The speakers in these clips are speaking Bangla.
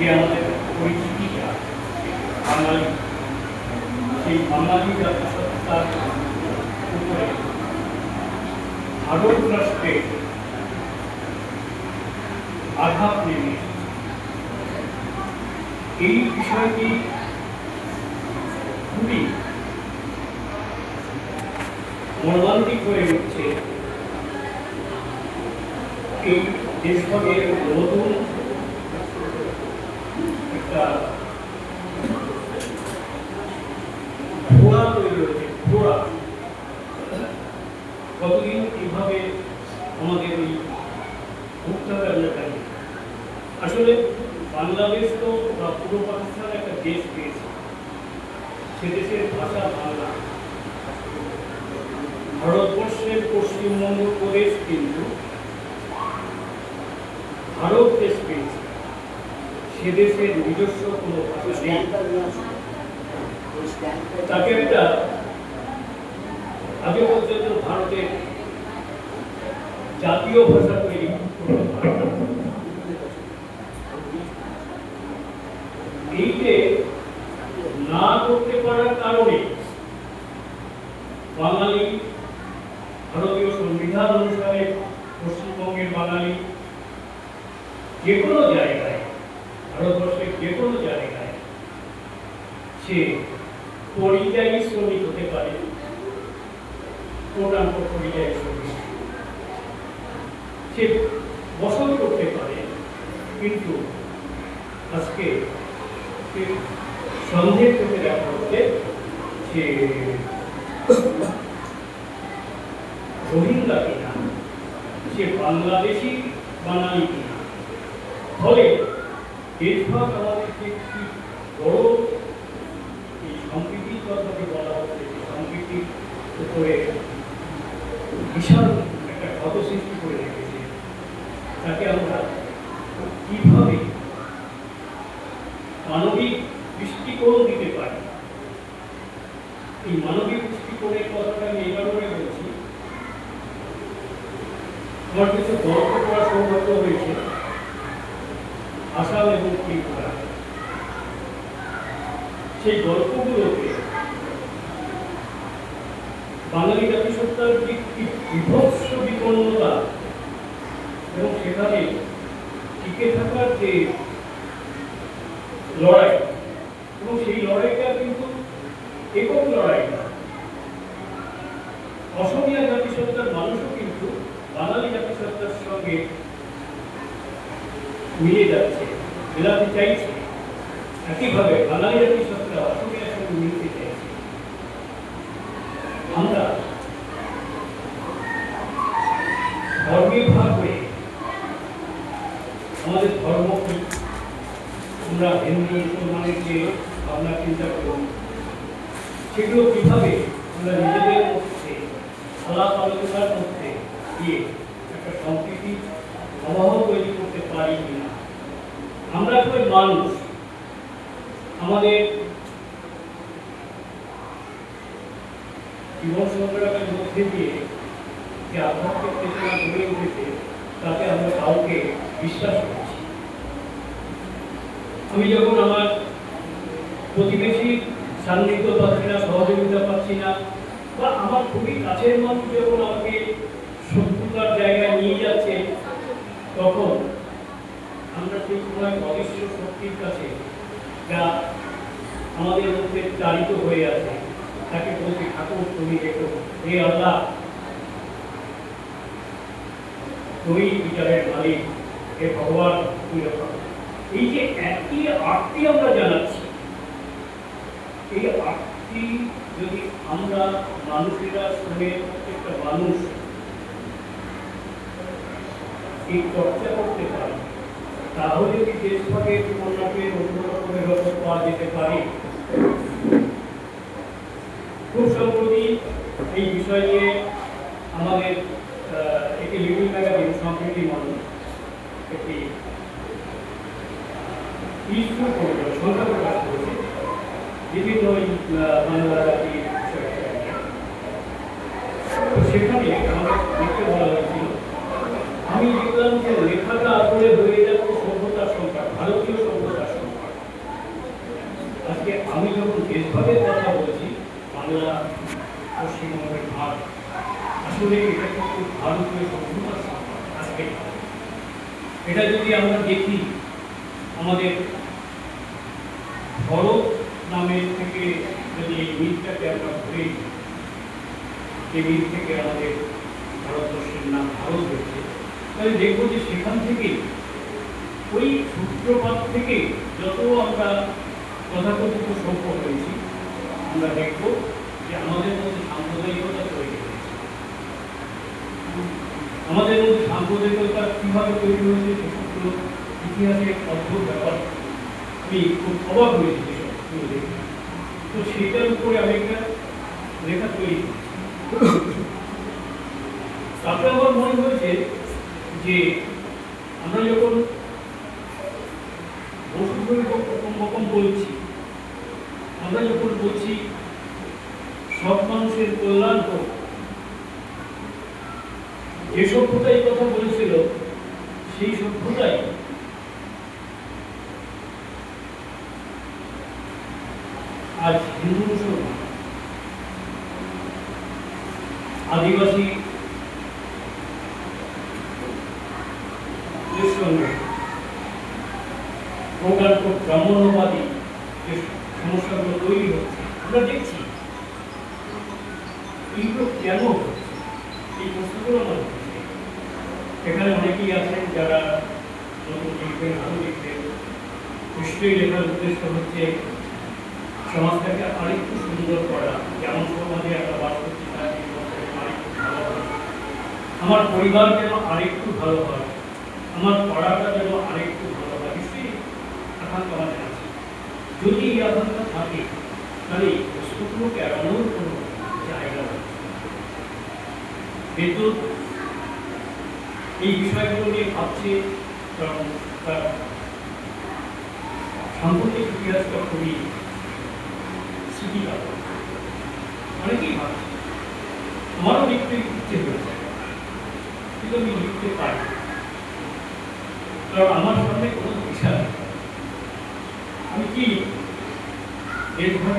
যে আমাদের পরিচিতিটা বাঙালি সেই বাঙালি জাতিসত্তার উপরে ভারত আঘাত নেমে এই বিষয়টি খুবই মর্মান্তিক হয়ে উঠছে এই দেশভাগের নতুন ঘোড়া তৈরি হয়েছে, ঘোড়া। কতদিন কীভাবে আমাদের এই। আসলে বাংলাদেশ তো বা পূর্ব পাকিস্তান একটা দেশ পেয়েছে। সে দেশের ভাষা বাংলা। ভারতবর্ষের পশ্চিমবঙ্গ প্রদেশ কিন্তু ভারত দেশ পেয়েছে। সে দেশের নিজস্ব কোনো তাকে একটা আগে পর্যন্ত ভারতের জাতীয় ভাষা তৈরি এই না করতে পারার কারণে বাঙালি ভারতীয় সংবিধান অনুসারে পশ্চিমবঙ্গের বাঙালি যে কোনো জায়গায় ভারতবর্ষের যে কোনো জায়গায় সে পরিযায়ী শ্রমিক হতে পারে। কোটান্ত পরিযায়ী শ্রমিক। সে বসত করতে পারে, কিন্তু আজকে সে সন্দেহ করতে দেখা হচ্ছে যে রোহিঙ্গা কিনা, সে বাংলাদেশি বাঙালি কিনা। ফলে দেশভাগ আমাদেরকে একটি বড় এই কথাটি বলা হচ্ছে উপরে বিশাল একটা ক্ষত সৃষ্টি করে রেখেছে তাকে আমরা কীভাবে মানবিক দৃষ্টিকোণ দিতে পারি। এই মানবিক দৃষ্টিকোণের কথাটা আমি এই কারণে বলছি আমার কিছু গল্প করার সৌভাগ্য হয়েছে আসাম এবং ত্রিপুরা সেই গল্পগুলোতে বাঙালি জাতিসত্তার যে বিভৎস বিপন্নতা এবং সেখানে টিকে থাকার যে লড়াই, এবং সেই লড়াইটা কিন্তু একক লড়াই না। অসমীয়া জাতিসত্তার মানুষও কিন্তু বাঙালি জাতিসত্তার সঙ্গে মিলে যাচ্ছে। মেলাতে চাইছে একইভাবে বাঙালি জাতিসত্তা অসমীয়ার সঙ্গে মিলতে চাইছে আমরা ধর্মে ভাগ আমাদের ধর্ম আমরা হিন্দু, মুসলমানের যে ভাবনা, চিন্তা করি, সেগুলো কীভাবে আমরা নিজেদের মধ্যে, আলাপ আলোচনার মধ্যে দিয়ে একটা সম্প্রীতি অভাব তৈরি করতে পারি কিনা? আমরা সবাই মানুষ। আমাদের জীবন সংগ্রামের মধ্যে দিয়ে যে আধ্যাত্মিক চেতনা গড়ে উঠেছে, তাতে আমরা কাউকে বিশ্বাস করছি। আমি যখন আমার প্রতিবেশী সান্নিধ্য পাচ্ছি না, সহযোগিতা পাচ্ছি না, বা আমার খুবই কাছের মানুষ যখন আমাকে শত্রুতার জায়গায় নিয়ে যাচ্ছে, তখন সেই সময় শক্তির কাছে যা আমাদের মধ্যে চালিত হয়ে আছে, তাকে বলছি ঠাকুর, তুমি দেখো, হে আল্লাহ, তুমি বিচারের মালিক, হে ভগবান, তুমি এই যে একই আরতি আমরা জানাচ্ছি, এই আরতি যদি আমরা মানুষেরা শুনে প্রত্যেকটা মানুষ এই চর্চা করতে পারি তাহলে কি দেশভাগের কন্যাকে পাওয়া যেতে পারে? খুব সম্প্রতি এই বিষয় নিয়ে আমাদের একটি লিভিং ম্যাগাজিন সম্প্রীতি একটি বিভিন্ন সেখানে দেখতে আমি দেখলাম যে লেখাটা আসলে হয়ে আজকে আমি যখন দেশভাগের কথা বলছি, বাংলা, পশ্চিমবঙ্গের ভাগ, আসলে এটা কিন্তু ভারতীয় সভ্যতার আজকে। এটা যদি আমরা দেখি, আমাদের ভরত নামের থেকে যদি এই মিলটাকে আমরা ঘুরে এই মিল থেকে আমাদের ভারতবর্ষের নাম ভারত হয়েছে। তাহলে দেখব যে সেখান থেকে ওই সূত্রপাত থেকে যত আমরা তথাকথিত সভ্য হয়েছি আমরা দেখব যে আমাদের মধ্যে সাম্প্রদায়িকতা তৈরি হয়েছে। আমাদের মধ্যে সাম্প্রদায়িকতা কীভাবে তৈরি হয়েছে সেসবগুলো ইতিহাসের অদ্ভুত ব্যাপার। আমি খুব অবাক হয়েছি যেসবগুলো দেখে। তো সেটার উপরে আমি একটা লেখা তৈরি তারপরে আমার মনে হয়েছে যে আমরা যখন আমরা যখন বলছি, সব মানুষের কল্যাণ হোক, যে সভ্যতা এই কথা বলেছিল, সেই সভ্যতাই আজ হিন্দু মুসলমান, আদিবাসী এর সঙ্গে প্রকাল্প ব্রাহ্মণ্যবাদী যে সমস্যাগুলো তৈরি হচ্ছে আমরা দেখছি কেন এই প্রশ্নগুলো এখানে অনেকেই আছেন যারা নতুন লিখবেন আরও লিখবেন নিশ্চয়ই লেখার উদ্দেশ্য হচ্ছে সমাজটাকে আরেকটু সুন্দর করা। যেমন সমাজে আমরা বাস করছি আমার পরিবার যেন আরেকটু ভালো হয়, আমার পড়াটা যেন আরেকটু ভালো হয়, নিশ্চয়ই আকাঙ্ক্ষা আমাদের আছে। যদি এই আকাঙ্ক্ষা থাকে তাহলে এই প্রশ্নগুলোকে এড়ানোর কোনো জায়গা নেই। বিদ্যুৎ এই বিষয়গুলো নিয়ে ভাবছে, কারণ সাম্প্রতিক ইতিহাসটা খুবই স্মৃতিকার অনেকেই ভাবছে আমারও লিখতে ইচ্ছে হয়েছে, কিন্তু আমি লিখতে পারি কারণ আমার সামনে কোনো দিশা নেই আমি কি লিখব?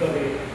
donde